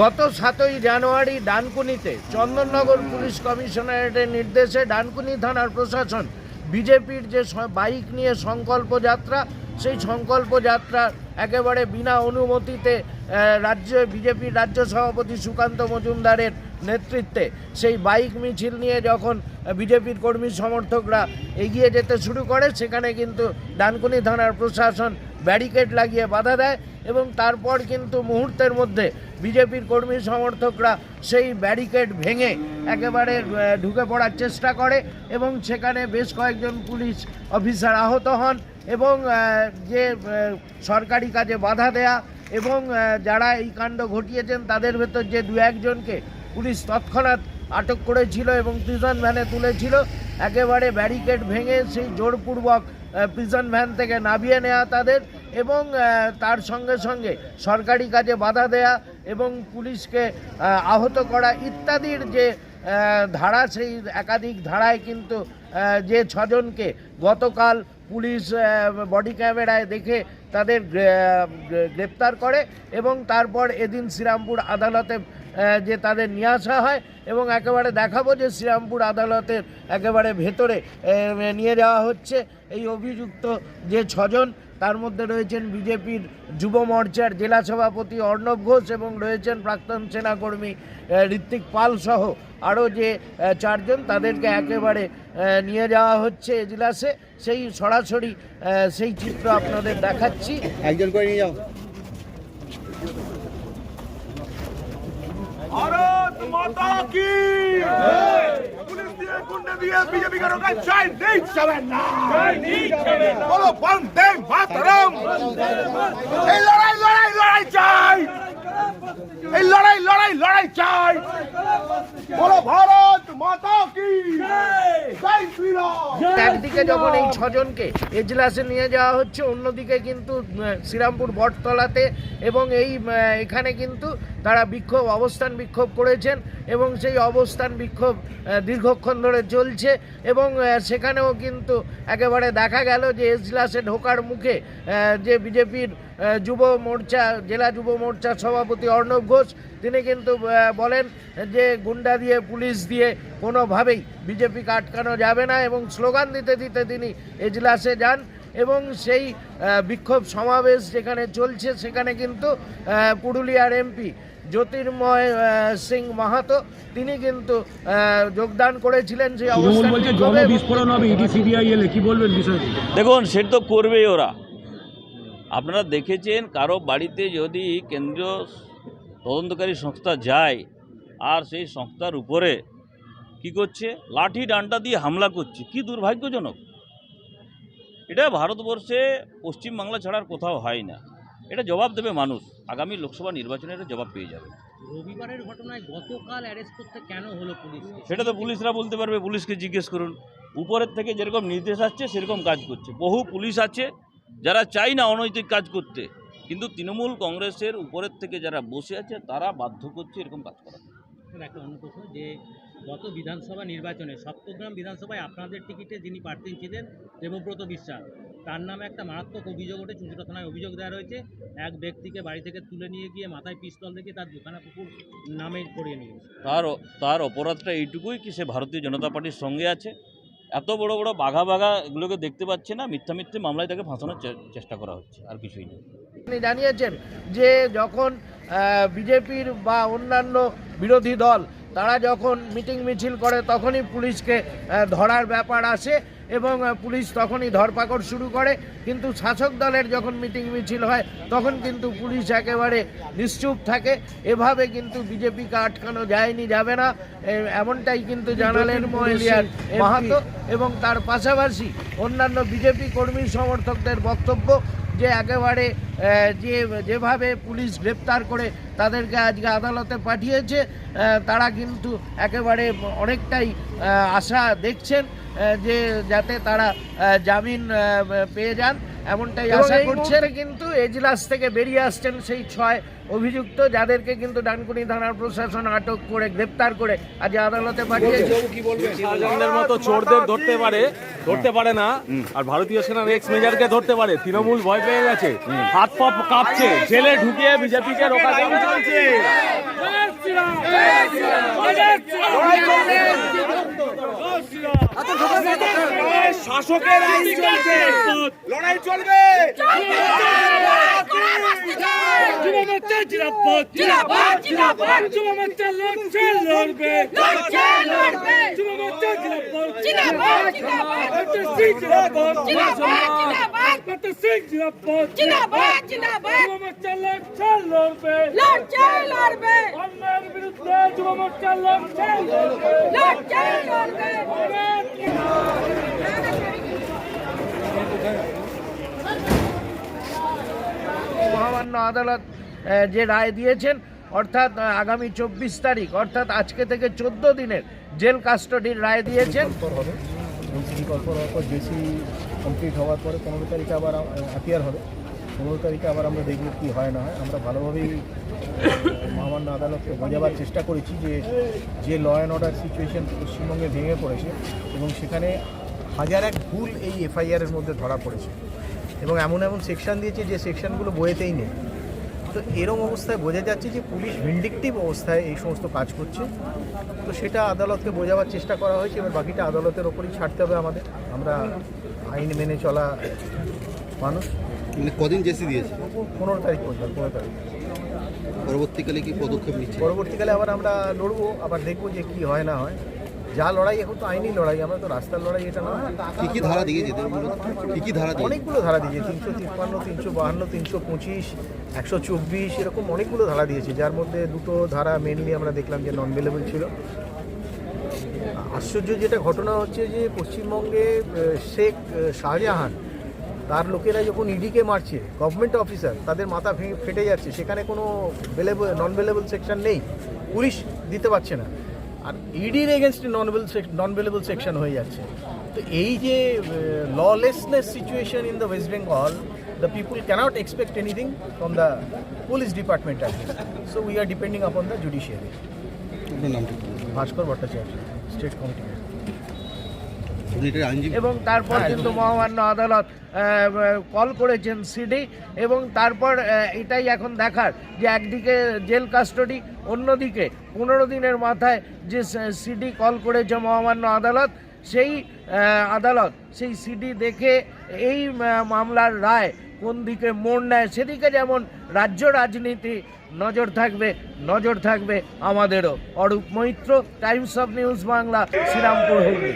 গত সাতই জানুয়ারি ডানকুনিতে চন্দননগর পুলিশ কমিশনারেটের নির্দেশে ডানকুনি থানার প্রশাসন, বিজেপির যে বাইক নিয়ে সংকল্প যাত্রা, সেই সংকল্প যাত্রা একেবারে বিনা অনুমতিতে রাজ্য, বিজেপির রাজ্য সভাপতি সুকান্ত মজুমদারের নেতৃত্বে সেই বাইক মিছিল নিয়ে যখন বিজেপির কর্মী সমর্থকরা এগিয়ে যেতে শুরু করে, সেখানে কিন্তু ডানকুনি থানার প্রশাসন ব্যারিকেড লাগিয়ে বাধা দেয়। এবং তারপর কিন্তু মুহূর্তের মধ্যে বিজেপির কর্মী সমর্থকরা সেই ব্যারিকেড ভেঙে একেবারে ঢুকে পড়ার চেষ্টা করে এবং সেখানে বেশ কয়েকজন পুলিশ অফিসার আহত হন এবং যে সরকারি কাজে বাধা দেয়া এবং যারা এই কাণ্ড ঘটিয়েছেন তাদের ভেতর যে দু একজনকে পুলিশ তৎক্ষণাৎ আটক করেছিল এবং প্রিজন ভ্যানে তুলেছিল, একেবারে ব্যারিকেড ভেঙে সেই জোরপূর্বক প্রিজন ভ্যান থেকে নামিয়ে নেওয়া তাদের। এবং তার সঙ্গে সঙ্গে সরকারি কাজে বাধা দেয়া এবং পুলিশকে আহত করা ইত্যাদির যে ধারা, সেই একাধিক ধারায় কিন্তু যে ছজনকে গতকাল পুলিশ বডি ক্যামেরায় দেখে তাদের গ্রে- গ্রে- গ্রেপ্তার করে এবং তারপর এদিন শ্রীরামপুর আদালতে যে তাদের নিয়ে আসা হয় এবং একেবারে দেখাবো যে শ্রীরামপুর আদালতের একেবারে ভেতরে নিয়ে যাওয়া হচ্ছে। এই অভিযুক্ত যে ছজন তার মধ্যে রয়েছেন বিজেপির যুব মোর্চার জেলা সভাপতি অর্ণব ঘোষ এবং রয়েছেন প্রাক্তন সেনাকর্মী ঋত্বিক পাল সহ আরও যে চারজন তাদেরকে একেবারে নিয়ে যাওয়া হচ্ছে এজলাসে। সেই সরাসরি সেই চিত্র আপনাদের দেখাচ্ছি। একজন করে নিয়ে যাও। ভারত মাতা কি? পুলিশ দিয়ে গুন্ডে দিয়ে বিজেপি কে রোকা চাই নেই চলে না। বলো বন্দে মাতরম। এই লড়াই লড়াই লড়াই চাই। এই লড়াই লড়াই লড়াই চাই। বলো ভারত মাতা কি? একদিকে যখন এই ছজনকে এজলাসে নিয়ে যাওয়া হচ্ছে অন্যদিকে কিন্তু শ্রীরামপুর বটতলাতে এবং এই এখানে কিন্তু তারা বিক্ষোভ, অবস্থান বিক্ষোভ করেছেন এবং সেই অবস্থান বিক্ষোভ দীর্ঘক্ষণ ধরে চলছে এবং সেখানেও কিন্তু একেবারে দেখা গেল যে এজলাসে ঢোকার মুখে যে বিজেপির যুব মোর্চা, জেলা যুব মোর্চার সভাপতি অর্ণব ঘোষ, তিনি কিন্তু বলেন যে গুন্ডা দিয়ে, পুলিশ দিয়ে কোনোভাবেই বিজেপিকে আটকানো যাবে না এবং স্লোগান দিতে দিতে তিনি এজলাসে যান এবং সেই বিক্ষোভ সমাবেশ যেখানে চলছে সেখানে কিন্তু পুরুলিয়ার এমপি জ্যোতির্ময় সিং মাহাতো তিনি কিন্তু যোগদান করেছিলেন সেই অবস্থান দেখুন সেটা তো করবেই ওরা। আপনারা দেখেছেন কারও বাড়িতে যদি কেন্দ্রীয় তদন্তকারী সংস্থা যায় আর সেই সংস্থার উপরে কি করছে? লাঠি ডান্ডা দিয়ে হামলা করছে। কি দুর্ভাগ্যজনক। এটা ভারতবর্ষে পশ্চিমবাংলা ছাড়ার কোথাও হয় না। এটা জবাব দেবে মানুষ। আগামী লোকসভা নির্বাচনের এটা জবাব পেয়ে যাবে। রবিবারের ঘটনায় গতকাল অ্যারেস্ট করতে কেন হলো পুলিশ সেটা তো পুলিশরা বলতে পারবে পুলিশকে জিজ্ঞেস করুন। উপরের থেকে যেরকম নির্দেশ আসছে সেরকম কাজ করছে। বহু পুলিশ আছে যারা চাই না অনৈতিক কাজ করতে। কিন্তু তৃণমূল কংগ্রেসের উপরের থেকে যারা বসে আছে তারা বাধ্য করছে এরকম কাজ করা। একটা অন্য প্রশ্ন যে গত বিধানসভা নির্বাচনে সপ্তগ্রাম বিধানসভায় আপনাদের টিকিটে যিনি প্রার্থী ছিলেন দেবব্রত বিশ্বাস তার নামে একটা মারাত্মক অভিযোগ ওঠে চুঁচুড়া থানায় অভিযোগ দেওয়া রয়েছে। এক ব্যক্তিকে বাড়ি থেকে তুলে নিয়ে গিয়ে মাথায় পিস্তল দেখে তার দুখানা কুকুর নামে করিয়ে নিয়ে তার তার অপরাধটা এইটুকুই কি সে ভারতীয় জনতা পার্টির সঙ্গে আছে? এত বড় বড় বাঘা বাঘা এগুলোকে দেখতে পাচ্ছে না মিথ্যা মিথ্যে মামলায় তাকে ফাঁসানোর চেষ্টা করা হচ্ছে আর কিছুই নেই। তিনি জানিয়েছেন যে যখন বিজেপির বা অন্যান্য বিরোধী দল তারা যখন মিটিং মিছিল করে তখনই পুলিশকে ধরার ব্যাপার আসে। এবং পুলিশ তখনই ধরপাকড় শুরু করে। কিন্তু শাসক দলের যখন মিটিং মিছিল হয় তখন কিন্তু পুলিশ একেবারে নিশ্চুপ থাকে। এভাবে কিন্তু বিজেপিকে আটকানো যায়নি যাবে না। এমনটাই কিন্তু জানালেন মহিলিয়ার মাহাতো। এবং তার পাশাপাশি অন্যান্য বিজেপি কর্মী সমর্থকদের বক্তব্য যে একেবারে যে যেভাবে পুলিশ গ্রেপ্তার করে তাদেরকে আজকে আদালতে পাঠিয়েছে তারা কিন্তু একেবারে অনেকটাই আশা দেখছেন। যে যাতে তারা জামিন পেয়ে যান এমনটাই আশা করছেন। কিন্তু এজলাস থেকে বেরিয়ে আসছেন সেই ছয় অভিযুক্ত যাদেরকে কিন্তু ডানকুনি থানার প্রশাসন আটক করে গ্রেপ্তার করে আজ আদালতে পাঠিয়েছে। মতো চোরদের ধরতে পারে ধরতে পারে না। আর ভারতীয় সেনার এক্স মেজরকে ধরতে পারে। তৃণমূল ভয় পেয়ে গেছে। হাত পা কাঁপছে। জেলে ঢুকিয়ে বিজেপিকে রোকা চলছে শাসকের আইন চলছে। লড়াই চলবে। মহামান্য আদালত যে রায় দিয়েছেন, অর্থাৎ আগামী চব্বিশ তারিখ, অর্থাৎ আজকে থেকে চোদ্দ দিনের জেল কাস্টডির রায় দিয়েছেন। হওয়ার পর কমপ্লিট হওয়ার পরে পনেরো তারিখে আবার হাতিয়ার হবে। পনেরো তারিখে আবার আমরা দেখব কী হয় না হয়। আমরা ভালোভাবেই মহামান্য আদালতকে বোঝাবার চেষ্টা করেছি যে যে ল অ্যান্ড অর্ডার সিচুয়েশন পশ্চিমবঙ্গে ভেঙে পড়েছে এবং সেখানে হাজার এক ভুল এই এফআইআরের মধ্যে ধরা পড়েছে। এবং এমন এমন সেকশন দিয়েছে যে সেকশনগুলো বইয়েতেই নেই। তো এরম অবস্থায় বোঝা যাচ্ছে যে পুলিশ ভিন্ডিকটিভ অবস্থায় এই সমস্ত কাজ করছে। তো সেটা আদালতকে বোঝাবার চেষ্টা করা হয়েছে এবার বাকিটা আদালতের ওপরই ছাড়তে হবে আমাদের। আমরা আইন মেনে চলা মানুষ। মানে কদিন জেসি দিয়েছে? পনেরো তারিখ পর্যন্ত পনেরো তারিখ। পরবর্তীকালে কি পদক্ষেপ নিচ্ছে? পরবর্তীকালে আবার আমরা লড়বো আবার দেখব যে কি হয় না হয়। যা লড়াই এখন তো আইনি লড়াই আমরা তো রাস্তার লড়াই এটা না কি কি ধারা দিয়েছে কি কি ধারা দিয়ে? অনেকগুলো ধারা দিয়েছে তিনশো তিপ্পান্ন তিনশো বাহান্ন তিনশো পঁচিশ একশো চব্বিশ এরকম অনেকগুলো ধারা দিয়েছে যার মধ্যে দুটো ধারা মেনলি আমরা দেখলাম যে নন ভেলেবল ছিল। আশ্চর্য যেটা ঘটনা হচ্ছে যে পশ্চিমবঙ্গে শেখ শাহজাহান তার লোকেরা যখন ইডিকে মারছে গভর্নমেন্ট অফিসার তাদের মাথা ফেটে যাচ্ছে সেখানে কোনো ভেলেবল নন ভেলেবল সেকশন নেই। পুলিশ দিতে পারছে না। আর ইডির এগেনস্টে নন নন ভেলেবল সেকশন হয়ে যাচ্ছে। তো এই যে lawlessness situation in the West Bengal the people can't expect anything from the police department at so we are depending upon the judiciary? Bhaskar Bhattacharya state committee এবং তারপর কিন্তু মহামান্য আদালত কল করেছেন সিডি এবং তারপর এটাই এখন দেখার যে একদিকে জেল কাস্টডি অন্যদিকে পনেরো দিনের মাথায় যে সিডি কল করেছে মহামান্য আদালত সেই আদালত সেই সিডি দেখে এই মামলার রায় কোন দিকে মোড় নেয় সেদিকে যেমন রাজ্য রাজনীতি নজর থাকবে নজর থাকবে আমাদেরও। Arup Maitra times of news Bangla Serampore Hooghly.